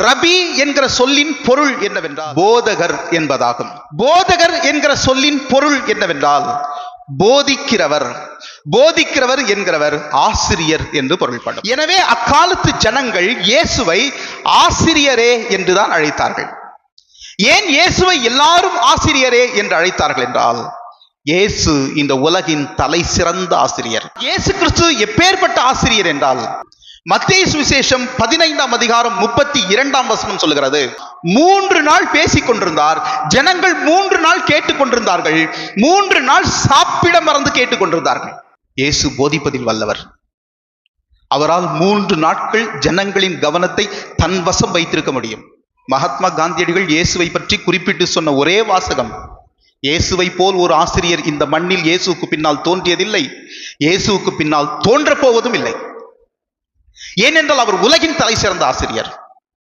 ரபி என்கிற சொல்லின் பொருள் என்னவென்றால்? போதகர் என்பதாகும். போதகர் என்கிற சொல்லின் பொருள் என்னவென்றால்? போதிக்கிறவர். போதிக்கிறவர் என்கிறவர் ஆசிரியர் என்று பொருள்படும். எனவே அக்காலத்து ஜனங்கள் இயேசுவை ஆசிரியரே என்றுதான் அழைத்தார்கள். ஏன் இயேசுவை எல்லாரும் ஆசிரியரே என்று அழைத்தார்கள் என்றால் இயேசு இந்த உலகின் தலை சிறந்த ஆசிரியர். இயேசு கிறிஸ்து எப்பேற்பட்ட ஆசிரியர் என்றால் மத்திய சுவிசேஷம் பதினைந்தாம் அதிகாரம் முப்பத்தி இரண்டாம் வசனம் சொல்லுகிறது. மூன்று நாள் பேசிக் கொண்டிருந்தார். ஜனங்கள் மூன்று நாள் கேட்டுக் கொண்டிருந்தார்கள். மூன்று நாள் சாப்பிட மறந்து கேட்டுக் கொண்டிருந்தார்கள். இயேசு போதிப்பதில் வல்லவர். அவரால் மூன்று நாட்கள் ஜனங்களின் கவனத்தை தன் வசம் வைத்திருக்க முடியும். மகாத்மா காந்தியடிகள் இயேசுவை பற்றி குறிப்பிட்டு சொன்ன ஒரே வாசகம் இயேசுவை போல் ஒரு ஆசிரியர் இந்த மண்ணில் இயேசுவுக்கு பின்னால் தோன்றியதில்லை. இயேசுவுக்கு பின்னால் தோன்றப் போவதும் இல்லை. ஏனென்றால் அவர் உலகின் தலை சிறந்த ஆசிரியர்.